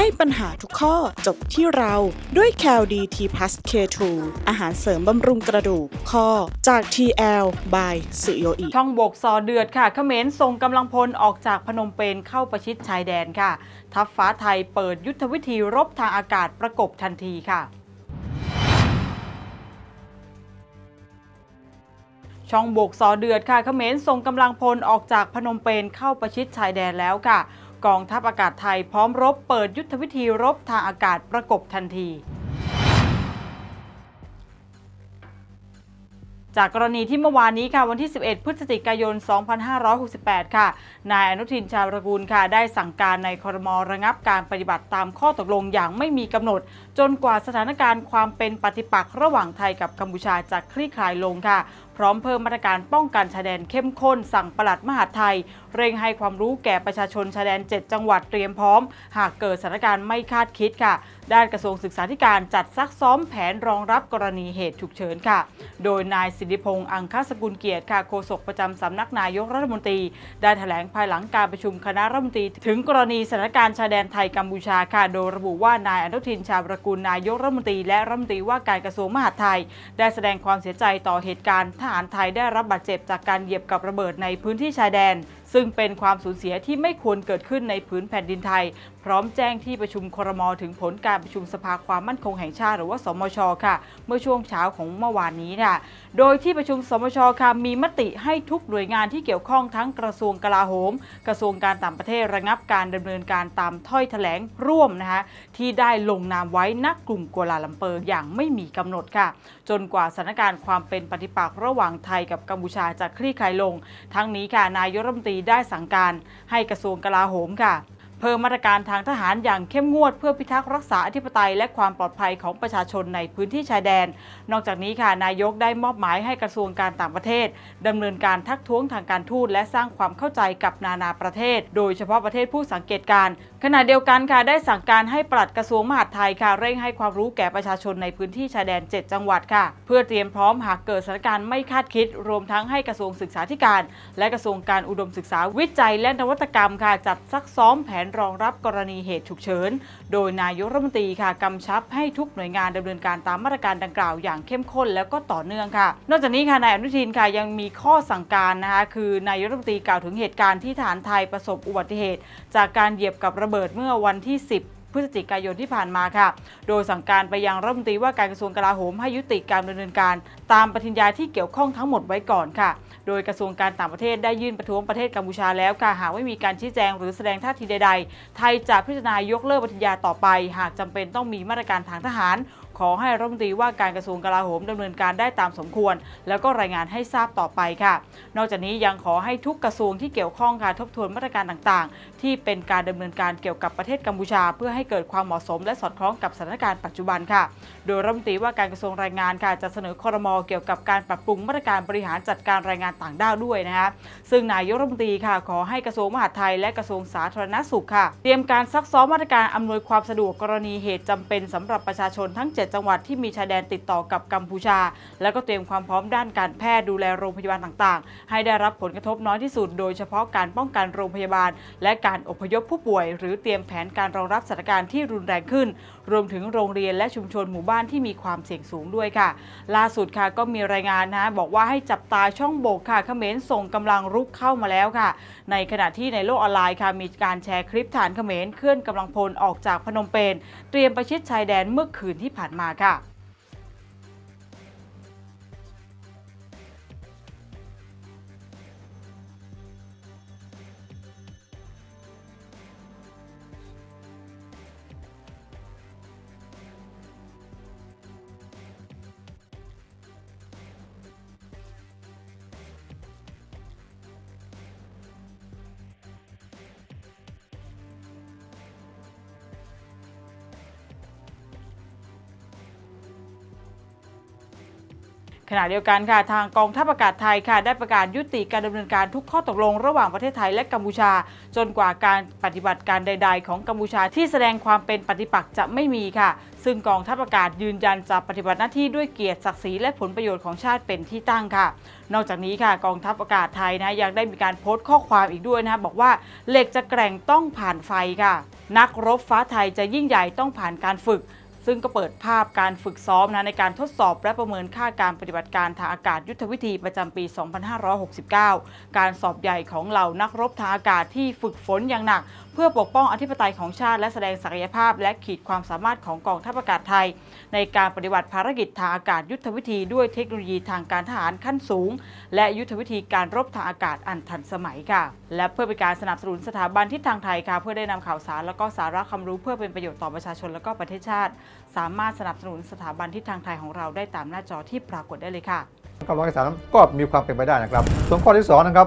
ให้ปัญหาทุกข้อจบที่เราด้วย c a l d t p l u s K2 อาหารเสริมบำรุงกระดูกข้อจาก TL by สุโยอิช่องบกซอเดือดค่ะเขมรส่งกำลังพลออกจากพนมเปญเข้าประชิดชายแดนค่ะ ทัพฟ้าไทยเปิดยุทธวิธีรบทางอากาศประกบทันทีค่ะช่องบกซอเดือดค่ะเขมรส่งกำลังพลออกจากพนมเปญเข้าประชิดชายแดนแล้วค่ะ กองทัพอากาศไทยพร้อมรบเปิดยุทธวิธีรบทางอากาศประกบทันที จากกรณีที่เมื่อวานนี้ค่ะวันที่ 11 พฤศจิกายน 2568 ค่ะ นายอนุทินชาญรกูลค่ะ ได้สั่งการในครมระงับการปฏิบัติตามข้อตกลงอย่างไม่มีกำหนด จนกว่าสถานการณ์ความเป็นปฏิปักษ์ระหว่างไทยกับกัมพูชาจะคลี่คลายลงค่ะ พร้อมเพิ่มมาตรการป้องกันชายแดนเข้มข้น สั่งปลัดมหาดไทย เร่งให้ความรู้แก่ประชาชนชายแดน 7 จังหวัดเตรียมพร้อม หากเกิดสถานการณ์ไม่คาดคิดค่ะ ด้านกระทรวงศึกษาธิการจัดซักซ้อมแผนรองรับกรณีเหตุฉุกเฉินค่ะ โดยนายสิทธิพงษ์อังคสกุลเกียรติค่ะโฆษกประจำสำนักนายกรัฐมนตรี ได้แถลงภายหลังการประชุมคณะรัฐมนตรี ถึงกรณีสถานการณ์ชายแดนไทยกัมพูชาค่ะโดยระบุว่านายอนุทินชาญประกุลนายกรัฐมนตรีและรัฐมนตรีว่าการกระทรวงมหาดไทย ได้แสดงความเสียใจต่อเหตุการณ์ทหารไทยได้รับบาดเจ็บจากการเหยียบกับระเบิดในพื้นที่ชายแดนซึ่งเป็นความสูญเสียที่ไม่ควรเกิดขึ้นในพื้นแผ่นดินไทย พร้อมแจ้งที่ประชุมครมถึงผลการประชุมสภาความมั่นคงแห่งชาติหรือว่าสมชค่ะ เมื่อช่วงเช้าของเมื่อวานนี้ค่ะ โดยที่ประชุมสมชค่ะมีมติให้ทุกหน่วยงานที่เกี่ยวข้องทั้งกระทรวงกลาโหม กระทรวงการต่างประเทศระงับการดำเนินการตามถ้อยแถลงร่วมนะคะที่ได้ลงนามไว้ณกกลุ่มกัวลาลัมเปอร์อย่างไม่มีกำหนดค่ะ จนกว่าสถานการณ์ความเป็นปฏิปักษ์ระหว่างไทยกับกัมพูชาจะคลี่คลายลง ทั้งนี้ค่ะนายรัฐมนตรีได้สั่งการให้กระทรวงกลาโหมค่ะ เพิ่มมาตรการทางทหารอย่างเข้มงวด เพื่อพิทักษ์รักษาอธิปไตยและความปลอดภัยของประชาชนในพื้นที่ชายแดน นอกจากนี้ค่ะนายกได้มอบหมายให้กระทรวงการต่างประเทศดำเนินการทักท้วงทางการทูตและสร้างความเข้าใจกับนานาประเทศ โดยเฉพาะประเทศผู้สังเกตการณ์ขณะเดียวกันค่ะได้สั่งการให้ปลัดกระทรวงมหาดไทยค่ะเร่งให้ความรู้แก่ประชาชนในพื้นที่ชายแดน 7 จังหวัดค่ะ เพื่อเตรียมพร้อมหากเกิดสถานการณ์ไม่คาดคิด รวมทั้งให้กระทรวงศึกษาธิการ และกระทรวงการอุดมศึกษาวิจัย และนวัตกรรมค่ะจัดซักซ้อมแผนรองรับกรณีเหตุฉุกเฉิน โดยนายกรัฐมนตรีค่ะกำชับให้ทุกหน่วยงานดำเนินการตามมาตรการดังกล่าวอย่างเข้มข้นแล้วก็ต่อเนื่องค่ะ นอกจากนี้ค่ะนายอนุทินค่ะยังมีข้อสั่งการนะคะคือนายกรัฐมนตรีกล่าวถึงเหตุการณ์ที่ฐานไทยประสบอุบัติเหตุ จากการเหยียบกับระระเบิดเมื่อวันที่ 10พฤศจิกายนที่ผ่านมาค่ะ โดยสั่งการไปยังรัฐมนตรีว่าการกระทรวงกลาโหมให้ยุติการดำเนินการ ตามปฏิญญาที่เกี่ยวข้องทั้งหมดไว้ก่อนค่ะ โดยกระทรวงการต่างประเทศได้ยื่นประท้วงประเทศกัมพูชาแล้วค่ะ หากไม่มีการชี้แจงหรือแสดงท่าทีใด ๆ ไทยจะพิจารณายกเลิกปฏิญญาต่อไป หากจำเป็นต้องมีมาตรการทางทหาร ขอให้รัฐมนตรีว่าการกระทรวงกลาโหมดำเนินการได้ตามสมควร แล้วก็รายงานให้ทราบต่อไปค่ะ นอกจากนี้ยังขอให้ทุกกระทรวงที่เกี่ยวข้องค่ะทบทวนมาตรการต่างๆ ที่เป็นการดำเนินการเกี่ยวกับประเทศกัมพูชา เพื่อให้เกิดความเหมาะสม และสอดคล้องกับสถานการณ์ปัจจุบันค่ะ โดยรัฐมนตรีว่าการกระทรวงแรงงานค่ะจะเสนอคอรมอเกี่ยวกับการปรับปรุงมาตรการบริหารจัดการแรงงานต่างด้าวด้วยนะคะซึ่งนายกรัฐมนตรีค่ะ ขอให้กระทรวงมหาดไทยและกระทรวงสาธารณสุขค่ะ เตรียมการซักซ้อมมาตรการอำนวยความสะดวกกรณีเหตุจำเป็นสำหรับประชาชนทั้ง 7จังหวัดที่มีชายแดนติดต่อกับกัมพูชา แล้วก็เตรียมความพร้อมด้านการแพทย์ดูแลโรงพยาบาลต่างๆ ให้ได้รับผลกระทบน้อยที่สุด โดยเฉพาะการป้องกันโรงพยาบาล และการอพยพผู้ป่วย หรือเตรียมแผนการรองรับสถานการณ์ที่รุนแรงขึ้น รวมถึงโรงเรียนและชุมชนหมู่บ้านที่มีความเสี่ยงสูงด้วยค่ะ ล่าสุดค่ะก็มีรายงานนะบอกว่าให้จับตาช่องโบกค่ะเขมรส่งกำลังรุกเข้ามาแล้วค่ะ ในขณะที่ในโลกออนไลน์ค่ะมีการแชร์คลิปฐานเขมรเคลื่อนกำลังพลออกจากพนมเปญเตรียมประชิดชายแดนเมื่อคืนที่ผ่านมามาค่ะ ขณะเดียวกันค่ะทางกองทัพอากาศไทยค่ะได้ประกาศยุติการดำเนินการทุกข้อตกลงระหว่างประเทศไทยและกัมพูชา จนกว่าการปฏิบัติการใด ๆ ของกัมพูชาที่แสดงความเป็นปฏิปักษ์จะไม่มีค่ะ ซึ่งกองทัพอากาศยืนยันจะปฏิบัติหน้าที่ด้วยเกียรติศักดิ์ศรีและผลประโยชน์ของชาติเป็นที่ตั้งค่ะ นอกจากนี้ค่ะกองทัพอากาศไทยนะยังได้มีการโพสต์ข้อความอีกด้วยนะบอกว่าเหล็กจะแกร่งต้องผ่านไฟค่ะ นักรบฟ้าไทยจะยิ่งใหญ่ต้องผ่านการฝึก ซึ่งก็เปิดภาพการฝึกซ้อมนะในการทดสอบและประเมินค่าการปฏิบัติการทางอากาศยุทธวิธีประจำปี 2569 การสอบใหญ่ของเหล่านักรบทางอากาศที่ฝึกฝนอย่างหนัก เพื่อปกป้องอธิปไตยของชาติและแสดงศักยภาพ และขีดความสามารถของกองทัพอากาศไทย ในการปฏิบัติภารกิจทางอากาศยุทธวิธีด้วยเทคโนโลยีทางการทหารขั้นสูง และยุทธวิธีการรบทางอากาศอันทันสมัยค่ะ และเพื่อเป็นการสนับสนุนสถาบันทิศทางไทยค่ะเพื่อได้นำข่าวสารแล้วก็สาระความรู้เพื่อเป็นประโยชน์ต่อประชาชนและก็ประเทศชาติสามารถสนับสนุนสถาบันทิศทางไทยของเราได้ตามหน้าจอที่ปรากฏได้เลยค่ะกับร้อยสามก็มีความเป็นไปได้นะครับ ส่วนข้อที่สองนะครับ